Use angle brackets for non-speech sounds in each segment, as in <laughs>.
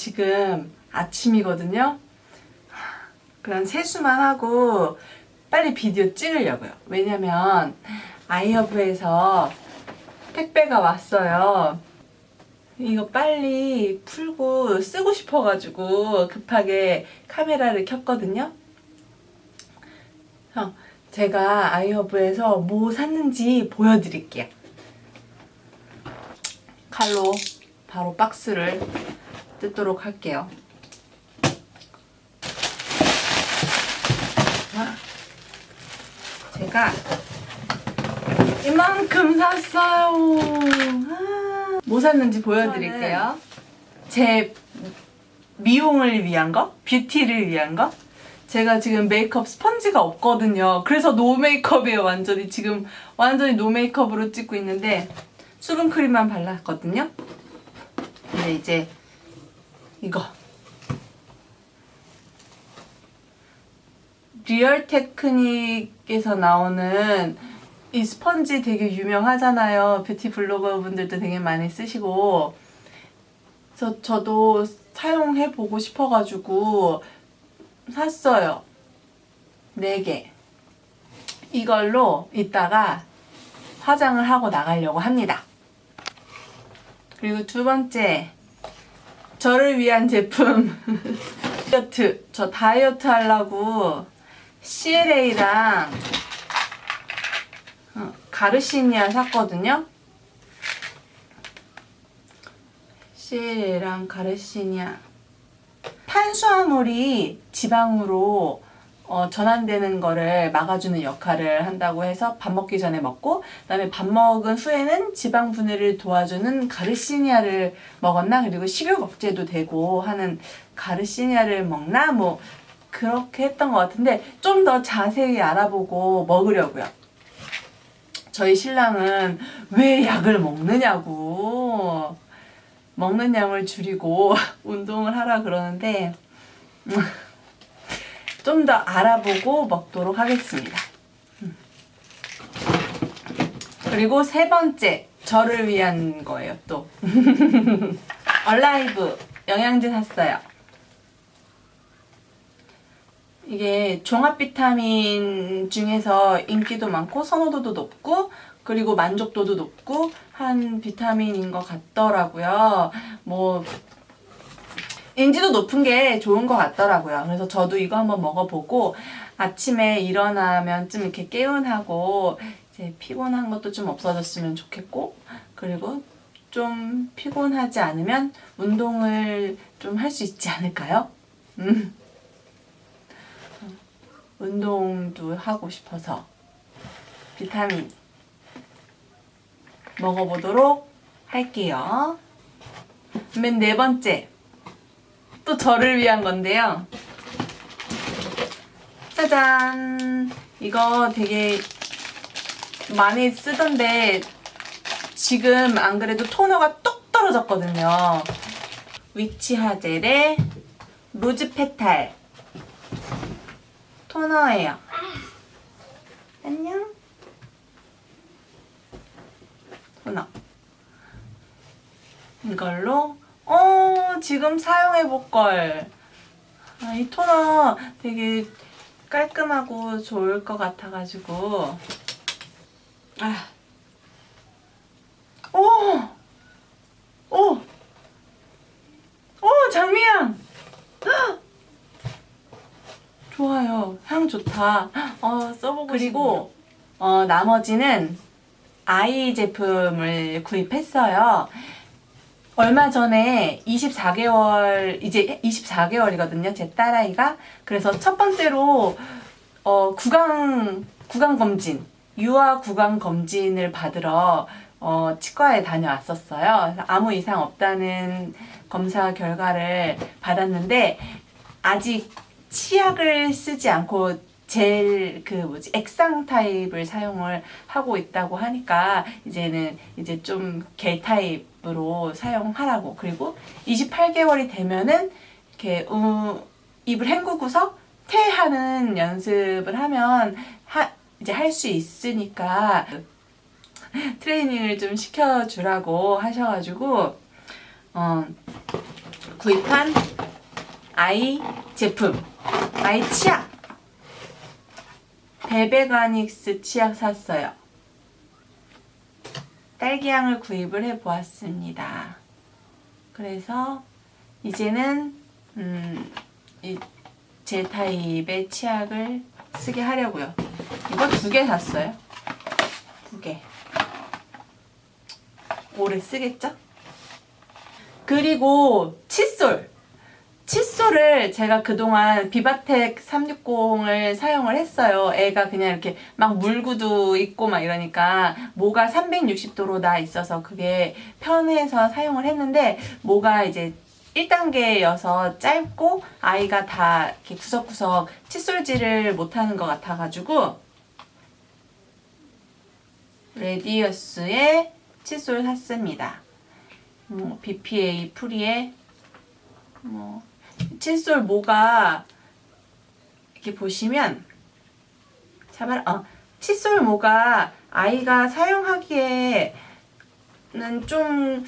지금 아침이거든요. 그냥 세수만 하고 빨리 비디오 찍으려고요. 왜냐면 아이허브에서 택배가 왔어요. 이거 빨리 풀고 쓰고 싶어가지고 급하게 카메라를 켰거든요. 어, 제가 아이허브에서 뭐 샀는지 보여드릴게요. 칼로 바로 박스를 뜯도록 할게요. 자, 제가 이만큼 샀어요. 아, 뭐 샀는지 보여드릴게요. 제 미용을 위한 거, 뷰티를 위한 거. 제가 지금 메이크업 스펀지가 없거든요. 그래서 노 메이크업이에요, 완전히. 지금 완전히 노 메이크업으로 찍고 있는데 수분 크림만 발랐거든요. 근데 이제 이거 리얼 테크닉에서 나오는 이 스펀지 되게 유명하잖아요. 뷰티 블로거 분들도 되게 많이 쓰시고 저 저도 사용해 보고 싶어가지고 샀어요. 네 개. 이걸로 이따가 화장을 하고 나가려고 합니다. 그리고 두 번째 저를 위한 제품. 다이어트. 저 다이어트 하려고 CLA랑 어, 가르시니아 샀거든요? CLA랑 가르시니아. 탄수화물이 지방으로 어, 전환되는 거를 막아주는 역할을 한다고 해서 밥 먹기 전에 먹고 그다음에 밥 먹은 후에는 지방 분해를 도와주는 가르시니아를 먹었나? 그리고 식욕 억제도 되고 하는 가르시니아를 먹나? 뭐 그렇게 했던 것 같은데 좀 더 자세히 알아보고 먹으려고요. 저희 신랑은 왜 약을 먹느냐고. 먹는 양을 줄이고 <laughs> 운동을 하라 그러는데 좀 더 알아보고 먹도록 하겠습니다. 음. 그리고 세 번째 저를 위한 거예요 또 <laughs> 얼라이브 영양제 샀어요. 이게 종합 비타민 중에서 인기도 많고 선호도도 높고 그리고 만족도도 높고 한 비타민인 것 같더라고요. 뭐 인지도 높은 게 좋은 것 같더라고요. 그래서 저도 이거 한번 먹어보고 아침에 일어나면 좀 이렇게 개운하고 이제 피곤한 것도 좀 없어졌으면 좋겠고 그리고 좀 피곤하지 않으면 운동을 좀 할 수 있지 않을까요? 음. 운동도 하고 싶어서 비타민 먹어보도록 할게요. 맨 네 번째 또 저를 위한 건데요. 짜잔! 이거 되게 많이 쓰던데 지금 안 그래도 토너가 뚝 떨어졌거든요. 위치 하 젤의 로즈 페탈 토너예요. 안녕. 토너. 이걸로 어 지금 사용해 볼 걸. 아, 이 토너 되게 깔끔하고 좋을 것 같아가지고. 아. 오! 오! 오, 장미향! 헉! <gasps> 좋아요. 향 좋다. <gasps> 어, 써보고 그리고 어, 나머지는 아이 제품을 구입했어요. 얼마 전에 24개월 이제 24개월이거든요. 제 딸아이가 그래서 첫 번째로 어, 구강 구강 검진 유아 구강 검진을 받으러 어, 치과에 다녀왔었어요. 아무 이상 없다는 검사 결과를 받았는데 아직 치약을 쓰지 않고 젤 그 뭐지 액상 타입을 사용을 하고 있다고 하니까 이제는 이제 좀 겔 타입 으로 사용하라고. 그리고 28개월이 되면은 이렇게 우, 입을 헹구고서 퇴하는 연습을 하면 하, 이제 할 수 있으니까 트레이닝을 좀 시켜주라고 하셔가지고 어, 구입한 아이 제품. 아이 치약. 베베가닉스 치약 샀어요. 딸기향을 구입을 해 보았습니다. 그래서 이제는 음, 이제 타입의 치약을 쓰게 하려고요. 이거 두 개 샀어요. 두 개. 오래 쓰겠죠? 그리고 칫솔. 칫솔을 제가 그동안 비바텍 360을 사용을 했어요. 애가 그냥 이렇게 막 물구도 있고 막 이러니까 모가 360도로 나 있어서 그게 편해서 사용을 했는데 모가 이제 1단계여서 짧고 아이가 다 이렇게 구석구석 칫솔질을 못하는 것 같아가지고 레디어스의 칫솔 샀습니다. 뭐 BPA 프리에 뭐 칫솔 모가 이렇게 보시면 잡아라 어 칫솔 모가 아이가 사용하기에는 좀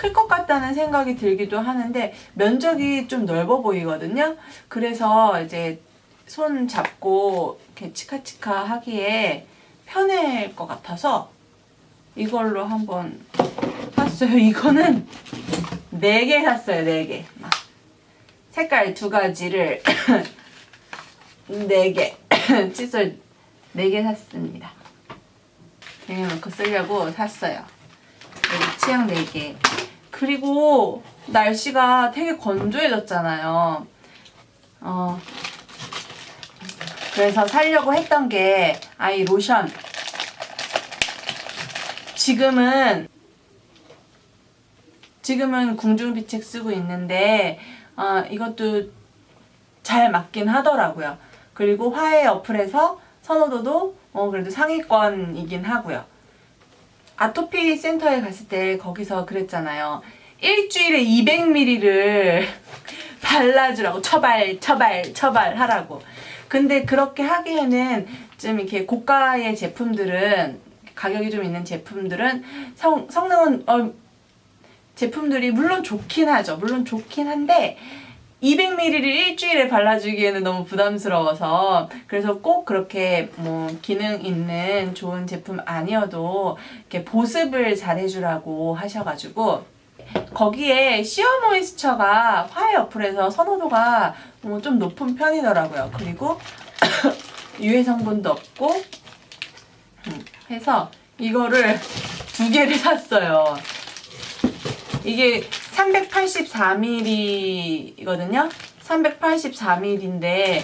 클 것 같다는 생각이 들기도 하는데 면적이 좀 넓어 보이거든요. 그래서 이제 손 잡고 이렇게 치카치카 하기에 편할 것 같아서 이걸로 한번 샀어요. 이거는 4개 샀어요. 4개. 막 색깔 두 가지를 <coughs> 4개 <coughs> 칫솔 4개 샀습니다. 쟁여놓고 쓰려고 샀어요. 치약 4개. 그리고 날씨가 되게 건조해졌잖아요. 어, 그래서 살려고 했던 게 아이 로션. 지금은 지금은 궁중비책 쓰고 있는데 어, 이것도 잘 맞긴 하더라고요. 그리고 화해 어플에서 선호도도 어, 그래도 상위권이긴 하고요. 아토피 센터에 갔을 때 거기서 그랬잖아요. 일주일에 200ml를 <laughs> 발라주라고 처발 처발 처발 하라고. 근데 그렇게 하기에는 좀 이렇게 고가의 제품들은 가격이 좀 있는 제품들은 성, 성능은 어, 제품들이 물론 좋긴 하죠. 물론 좋긴 한데 200ml를 일주일에 발라주기에는 너무 부담스러워서 그래서 꼭 그렇게 뭐 기능 있는 좋은 제품 아니어도 이렇게 보습을 잘 해주라고 하셔가지고 거기에 시어 모이스처가 화해 어플에서 선호도가 뭐좀 높은 편이더라고요. 그리고 <coughs> 유해 성분도 없고 음, 해서 이거를 두 개를 샀어요. 이게 384ml이거든요. 384ml인데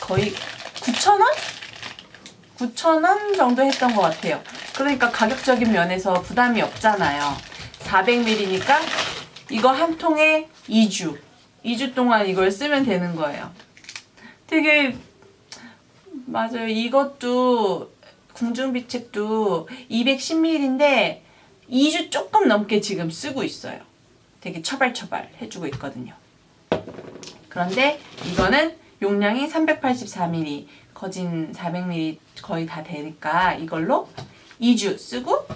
거의 9,000원? 9,000원 정도 했던 것 같아요. 그러니까 가격적인 면에서 부담이 없잖아요. 400ml니까 이거 한 통에 2주. 2주 동안 이걸 쓰면 되는 거예요. 되게 맞아요. 이것도 궁중비책도 210ml인데 2주 조금 넘게 지금 쓰고 있어요. 되게 처발처발 해주고 있거든요. 그런데 이거는 용량이 384ml, 거진 400ml 거의 다 되니까 이걸로 2주 쓰고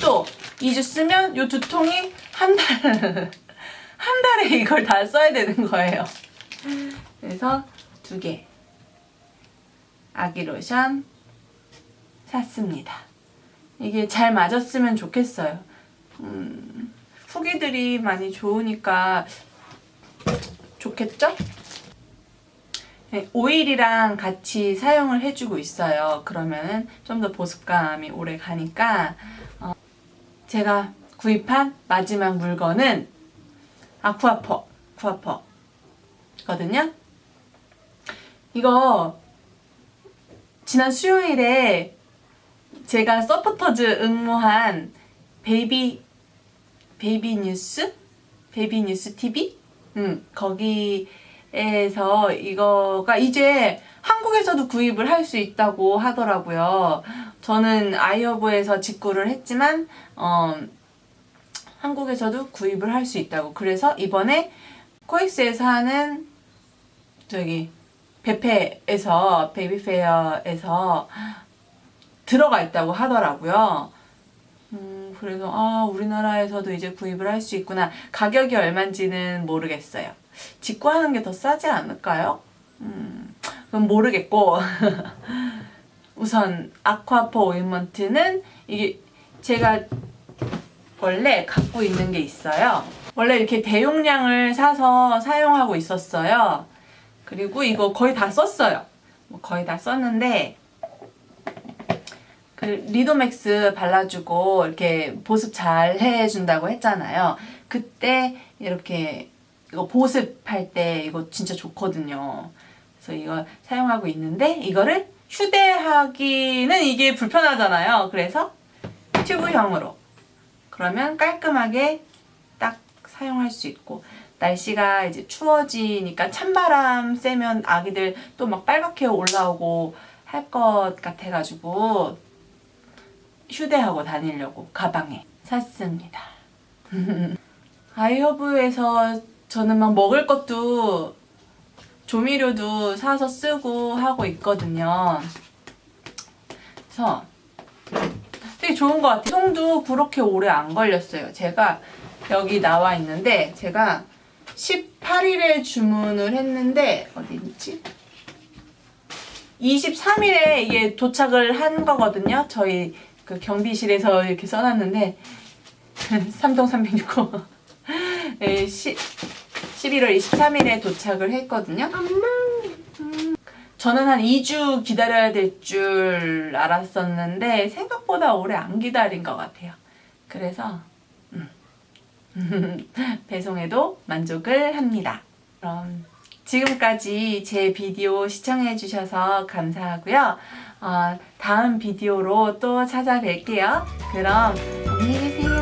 또 2주 쓰면 이 두 통이 한 달, <laughs> 한 달에 이걸 다 써야 되는 거예요. 그래서 두 개. 아기 로션 샀습니다. 이게 잘 맞았으면 좋겠어요. 음, 후기들이 많이 좋으니까 좋겠죠? 네, 오일이랑 같이 사용을 해주고 있어요. 그러면은 좀 더 보습감이 오래 가니까 어, 제가 구입한 마지막 물건은 아쿠아퍼, 쿠아퍼거든요. 이거 지난 수요일에 제가 서포터즈 응모한 베이비 베이비 뉴스? 베이비 뉴스 TV 음 거기에서 이거가 이제 한국에서도 구입을 할 수 있다고 하더라고요. 저는 아이허브에서 직구를 했지만 어, 한국에서도 구입을 할 수 있다고. 그래서 이번에 코엑스에서 하는 저기 베페에서 베이비페어에서 들어가 있다고 하더라고요. 음, 그래서 아 우리나라에서도 이제 구입을 할 수 있구나. 가격이 얼마인지는 모르겠어요. 직구하는 게 더 싸지 않을까요? 음, 그건 모르겠고 <laughs> 우선 아쿠아포 오인먼트는 이게 제가 원래 갖고 있는 게 있어요. 원래 이렇게 대용량을 사서 사용하고 있었어요. 그리고 이거 거의 다 썼어요. 뭐 거의 다 썼는데 그 리도맥스 발라주고 이렇게 보습 잘 해준다고 했잖아요. 그때 이렇게 이거 보습할 때 이거 진짜 좋거든요. 그래서 이거 사용하고 있는데 이거를 휴대하기는 이게 불편하잖아요. 그래서 튜브형으로 그러면 깔끔하게 딱 사용할 수 있고 날씨가 이제 추워지니까 찬바람 쐬면 아기들 또 막 빨갛게 올라오고 할 것 같아가지고 휴대하고 다니려고 가방에 샀습니다. <laughs> 아이허브에서 저는 막 먹을 것도 조미료도 사서 쓰고 하고 있거든요. 그래서 되게 좋은 것 같아요. 송도 그렇게 오래 안 걸렸어요. 제가 여기 나와 있는데 제가 18일에 주문을 했는데 어디 있지? 23일에 이게 도착을 한 거거든요. 저희 그 경비실에서 이렇게 써놨는데 3동 306호 네, 10, 11월 23일에 도착을 했거든요. 저는 한 2주 기다려야 될 줄 알았었는데 생각보다 오래 안 기다린 것 같아요. 그래서 음. <laughs> 배송에도 만족을 합니다. 그럼 지금까지 제 비디오 시청해 주셔서 감사하고요. 어, 다음 비디오로 또 찾아뵐게요. 그럼 안녕히